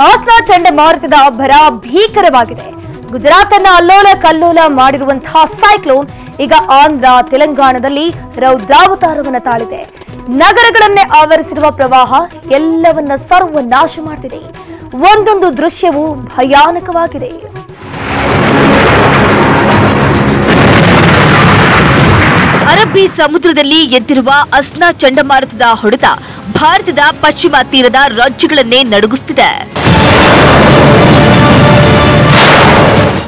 ಹಾಸ್ನಾ ಚಂಡಮಾರುತದ ಅಬ್ಬರ ಭೀಕರವಾಗಿದೆ. ಗುಜರಾತ್ ಅನ್ನ ಅಲ್ಲೋಲ ಕಲ್ಲೋಲ ಮಾಡಿರುವಂತಹ ಸೈಕ್ಲೋನ್ ಈಗ ಆಂಧ್ರ, ತೆಲಂಗಾಣದಲ್ಲಿ ರೌದ್ರಾವತಾರವನ್ನ ತಾಳಿದೆ. ನಗರಗಳನ್ನೇ ಆವರಿಸಿರುವ ಪ್ರವಾಹ ಎಲ್ಲವನ್ನ ಸರ್ವನಾಶ ಮಾಡ್ತಿದೆ. ಒಂದೊಂದು ದೃಶ್ಯವೂ ಭಯಾನಕವಾಗಿದೆ. ಅರಬ್ಬಿ ಸಮುದ್ರದಲ್ಲಿ ಎದ್ದಿರುವ ಅಸ್ನಾ ಚಂಡಮಾರುತದ ಹೊಡೆತ ಭಾರತದ ಪಶ್ಚಿಮ ತೀರದ ರಾಜ್ಯಗಳನ್ನೇ ನಡುಗಿಸುತ್ತಿದೆ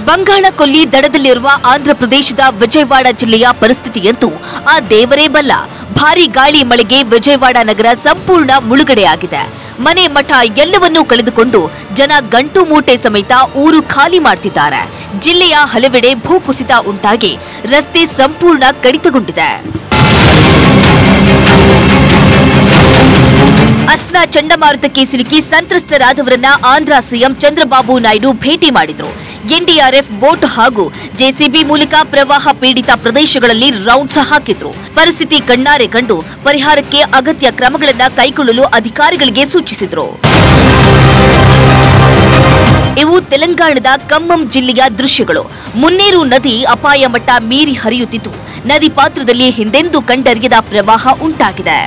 ಬಂಗಾಳ ಕೊಲ್ಲಿ ದಡದಲ್ಲಿರುವ ಆಂಧ್ರಪ್ರದೇಶದ ವಿಜಯವಾಡ ಜಿಲ್ಲೆಯ ಪರಿಸ್ಥಿತಿಯಂತೂ ಆ ದೇವರೇ ಬಲ್ಲ. ಭಾರೀ ಗಾಳಿ ಮಳೆಗೆ ವಿಜಯವಾಡ ನಗರ ಸಂಪೂರ್ಣ ಮುಳುಗಡೆಯಾಗಿದೆ. ಮನೆ ಮಠ ಎಲ್ಲವನ್ನೂ ಕಳೆದುಕೊಂಡು ಜನ ಗಂಟು ಮೂಟೆ ಸಮೇತ ಊರು ಖಾಲಿ ಮಾಡ್ತಿದ್ದಾರೆ. ಜಿಲ್ಲೆಯ ಹಲವೆಡೆ ಭೂಕುಸಿತ ಉಂಟಾಗಿ ರಸ್ತೆ ಸಂಪೂರ್ಣ ಕಡಿತಗೊಂಡಿದೆ. ಅಸ್ನಾ ಚಂಡಮಾರುತಕ್ಕೆ ಸಿಲುಕಿ ಸಂತ್ರಸ್ತರಾದವರನ್ನ ಆಂಧ್ರ ಸಿಎಂ ಚಂದ್ರಬಾಬು ನಾಯ್ಡು ಭೇಟಿ ಮಾಡಿದ್ರು. ಎನ್ಡಿಆರ್ಎಫ್ ಬೋಟ್ ಹಾಗೂ ಜೆಸಿಬಿ ಮೂಲಕ ಪ್ರವಾಹ ಪೀಡಿತ ಪ್ರದೇಶಗಳಲ್ಲಿ ರೌಂಡ್ಸ್ ಹಾಕಿದ್ರು. ಪರಿಸ್ಥಿತಿ ಕಣ್ಣಾರೆ ಕಂಡು ಪರಿಹಾರಕ್ಕೆ ಅಗತ್ಯ ಕ್ರಮಗಳನ್ನು ಕೈಗೊಳ್ಳಲು ಅಧಿಕಾರಿಗಳಿಗೆ ಸೂಚಿಸಿದ್ರು. ಇವು ತೆಲಂಗಾಣದ ಖಮ್ಮಂ ಜಿಲ್ಲೆಯ ದೃಶ್ಯಗಳು. ಮುನ್ನೇರು ನದಿ ಅಪಾಯ ಮಟ್ಟ ಮೀರಿ ಹರಿಯುತ್ತಿದ್ದು ನದಿ ಪಾತ್ರದಲ್ಲಿ ಹಿಂದೆಂದೂ ಕಂಡರಿಯದ ಪ್ರವಾಹ ಉಂಟಾಗಿದೆ.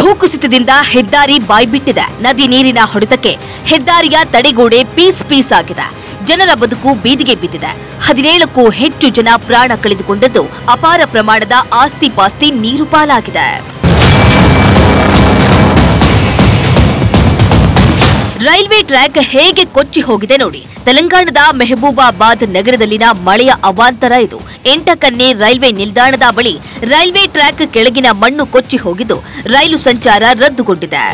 ಭೂಕುಸಿತದಿಂದ ಹೆದ್ದಾರಿ ಬಾಯ್ಬಿಟ್ಟಿದೆ. ನದಿ ನೀರಿನ ಹೊಡೆತಕ್ಕೆ ಹೆದ್ದಾರಿಯ ತಡೆಗೋಡೆ ಪೀಸ್ ಪೀಸ್ ಆಗಿದೆ. ಜನರ ಬದುಕು ಬೀದಿಗೆ ಬಿದ್ದಿದೆ. ಹದಿನೇಳಕ್ಕೂ ಹೆಚ್ಚು ಜನ ಪ್ರಾಣ ಕಳೆದುಕೊಂಡದ್ದು ಅಪಾರ ಪ್ರಮಾಣದ ಆಸ್ತಿ ಪಾಸ್ತಿ ನೀರು ರೈಲ್ವೆ ಟ್ರ್ಯಾಕ್ ಹೇಗೆ ಕೊಚ್ಚಿ ಹೋಗಿದೆ ನೋಡಿ. ತೆಲಂಗಾಣದ ಮೆಹಬೂಬಾಬಾದ್ ನಗರದಲ್ಲಿನ ಮಳೆಯ ಅವಾಂತರ ಇದು. ಎಂಟಕನ್ನೆ ರೈಲ್ವೆ ನಿಲ್ದಾಣದ ಬಳಿ ರೈಲ್ವೆ ಟ್ರ್ಯಾಕ್ ಕೆಳಗಿನ ಮಣ್ಣು ಕೊಚ್ಚಿ ಹೋಗಿದ್ದು, ರೈಲು ಸಂಚಾರ ರದ್ದುಗೊಂಡಿದೆ.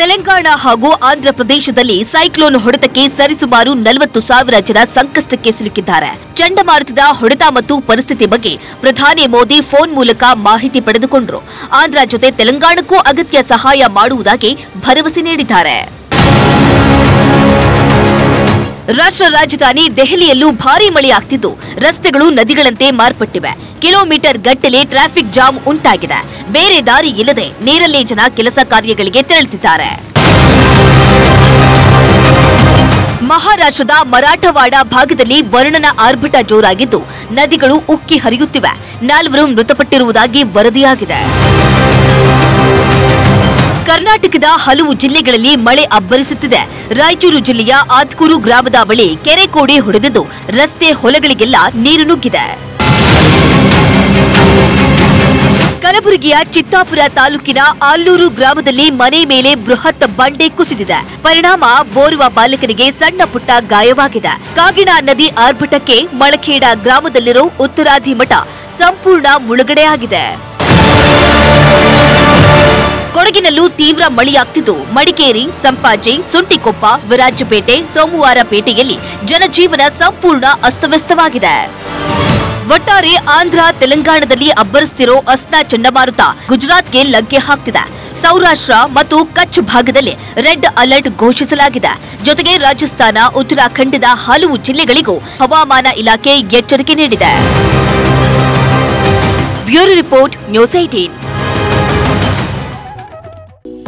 ತೆಲಂಗಾಣ ಹಾಗೂ ಆಂಧ್ರಪ್ರದೇಶದಲ್ಲಿ ಸೈಕ್ಲೋನ್ ಹೊಡೆತಕ್ಕೆ ಸರಿಸುಮಾರು ನಲವತ್ತು ಸಾವಿರ ಜನ ಸಂಕಷ್ಟಕ್ಕೆ ಸಿಲುಕಿದ್ದಾರೆ. ಚಂಡಮಾರುತದ ಹೊಡೆತ ಮತ್ತು ಪರಿಸ್ಥಿತಿ ಬಗ್ಗೆ ಪ್ರಧಾನಿ ಮೋದಿ ಫೋನ್ ಮೂಲಕ ಮಾಹಿತಿ ಪಡೆದುಕೊಂಡರು. ಆಂಧ್ರ ಜೊತೆ ತೆಲಂಗಾಣಕ್ಕೂ ಅಗತ್ಯ ಸಹಾಯ ಮಾಡುವುದಾಗಿ ಭರವಸೆ ನೀಡಿದ್ದಾರೆ. ರಾಷ್ಟ್ರ ರಾಜಧಾನಿ ದೆಹಲಿಯಲ್ಲೂ ಭಾರೀ ಮಳೆಯಾಗ್ತಿದ್ದು ರಸ್ತೆಗಳು ನದಿಗಳಂತೆ ಮಾರ್ಪಟ್ಟಿವೆ. ಕಿಲೋಮೀಟರ್ ಗಟ್ಟಲೆ ಟ್ರಾಫಿಕ್ ಜಾಮ್ ಉಂಟಾಗಿದೆ. ಬೇರೆ ದಾರಿ ಇಲ್ಲದೆ ನೀರಲ್ಲೇ ಜನ ಕೆಲಸ ಕಾರ್ಯಗಳಿಗೆ ತೆರಳುತ್ತಿದ್ದಾರೆ. ಮಹಾರಾಷ್ಟ್ರದ ಮರಾಠವಾಡ ಭಾಗದಲ್ಲಿ ವರ್ಣನ ಆರ್ಭಟ ಜೋರಾಗಿದ್ದು, ನದಿಗಳು ಉಕ್ಕಿ ಹರಿಯುತ್ತಿವೆ. ನಾಲ್ವರು ಮೃತಪಟ್ಟಿರುವುದಾಗಿ ವರದಿಯಾಗಿದೆ. ಕರ್ನಾಟಕದ ಹಲವು ಜಿಲ್ಲೆಗಳಲ್ಲಿ ಮಳೆ ಅಬ್ಬರಿಸುತ್ತಿದೆ. ರಾಯಚೂರು ಜಿಲ್ಲೆಯ ಆತ್ಕೂರು ಗ್ರಾಮದ ಬಳಿ ಕೆರೆ ಕೋಡಿ ಹೊಡೆದಿದ್ದು ರಸ್ತೆ ಹೊಲಗಳಿಗೆಲ್ಲ ನೀರು ನುಗ್ಗಿದೆ. ಕಲಬುರಗಿಯ ಚಿತ್ತಾಪುರ ತಾಲೂಕಿನ ಆಲ್ಲೂರು ಗ್ರಾಮದಲ್ಲಿ ಮನೆ ಮೇಲೆ ಬೃಹತ್ ಬಂಡೆ ಕುಸಿದಿದೆ. ಪರಿಣಾಮ ಓರ್ವ ಬಾಲಕನಿಗೆ ಸಣ್ಣ ಪುಟ್ಟ ಗಾಯವಾಗಿದೆ. ಕಾಗಿಣ ನದಿ ಆರ್ಭಟಕ್ಕೆ ಮಳಖೇಡ ಗ್ರಾಮದಲ್ಲಿರೋ ಉತ್ತರಾಧಿ ಮಠ ಸಂಪೂರ್ಣ ಮುಳುಗಡೆಯಾಗಿದೆ. ಕೊಡಗಿನಲ್ಲೂ ತೀವ್ರ ಮಳೆಯಾಗ್ತಿದ್ದು. ಮಡಿಕೇರಿ, ಸಂಪಾಜೆ, ಸುಂಟಿಕೊಪ್ಪ, ವಿರಾಜಪೇಟೆ ಸೋಮವಾರಪೇಟೆಯಲ್ಲಿ ಜನಜೀವನ ಸಂಪೂರ್ಣ ಅಸ್ತವ್ಯಸ್ತವಾಗಿದೆ. ಒಟ್ಟಾರೆ ಆಂಧ್ರ, ತೆಲಂಗಾಣದಲ್ಲಿ ಅಬ್ಬರಿಸ್ತಿರೋ ಅಸ್ನಾ ಚಂಡಮಾರುತ ಗುಜರಾತ್ಗೆ ಲಗ್ಗೆ ಹಾಕ್ತಿದೆ. ಸೌರಾಷ್ಟ್ರ ಮತ್ತು ಕಚ್ ಭಾಗದಲ್ಲಿ ರೆಡ್ ಅಲರ್ಟ್ ಘೋಷಿಸಲಾಗಿದೆ. ಜೊತೆಗೆ ರಾಜಸ್ಥಾನ, ಉತ್ತರಾಖಂಡದ ಹಲವು ಜಿಲ್ಲೆಗಳಿಗೂ ಹವಾಮಾನ ಇಲಾಖೆ ಎಚ್ಚರಿಕೆ ನೀಡಿದೆ. Bureau report, news eighteen